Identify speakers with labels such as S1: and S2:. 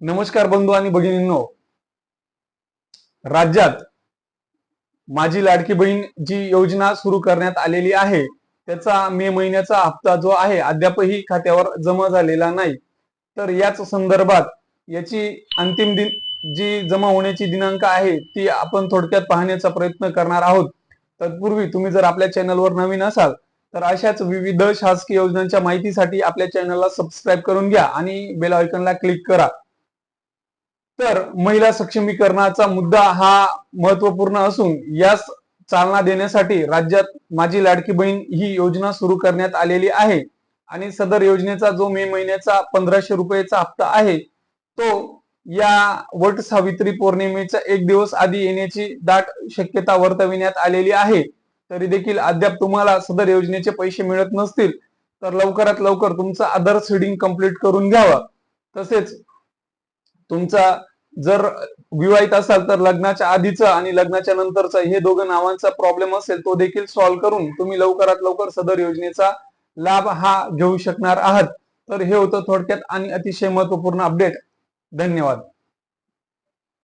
S1: नमस्कार बंधू आणि भगिनींनो. राज्यात माझी लाडकी बहीण जी योजना सुरू करण्यात आलेली आहे त्याचा मे महिन्याचा हप्ता जो आहे अद्यापही खात्यावर जमा झालेला नाही. तर याच संदर्भात याची अंतिम दिन जी जमा होण्याची दिनांक आहे ती आपण थोडक्यात पाहण्याचा प्रयत्न करणार आहोत. तत्पूर्वी तुम्ही जर आपल्या चॅनलवर नवीन असाल तर अशाच विविध शासकीय योजनांच्या माहितीसाठी आपल्या चॅनलला सबस्क्राईब करून घ्या आणि बेल आयकॉनला क्लिक करा. तर महिला सक्षमीकरणाचा मुद्दा हा महत्त्वपूर्ण असून यास चालना देण्यासाठी राज्यात माझी लाडकी बहीण ही योजना सुरू करण्यात आलेली आहे. आणि सदर योजनेचा जो मे महिन्याचा पंधराशे रुपयेचा हप्ता आहे तो या वट सावित्री पौर्णिमेचा एक दिवस आधी येण्याची दाट शक्यता वर्तविण्यात आलेली आहे. तरी देखील अद्याप तुम्हाला सदर योजनेचे पैसे मिळत नसतील तर लवकरात लवकर तुमचं आधार सीडिंग कंप्लीट करून घ्यावा. तसेच तुमचा जर विवाहित असाल तर लग्नाच्या आधीचं आणि लग्नाच्या नंतरचा हे दोघं नावांचा प्रॉब्लेम असेल तो देखील सॉल्व्ह करून तुम्ही लवकरात लवकर सदर योजनेचा लाभ हा घेऊ शकणार आहात. तर हे होतं थोडक्यात आणि अतिशय महत्त्वपूर्ण अपडेट धन्यवाद.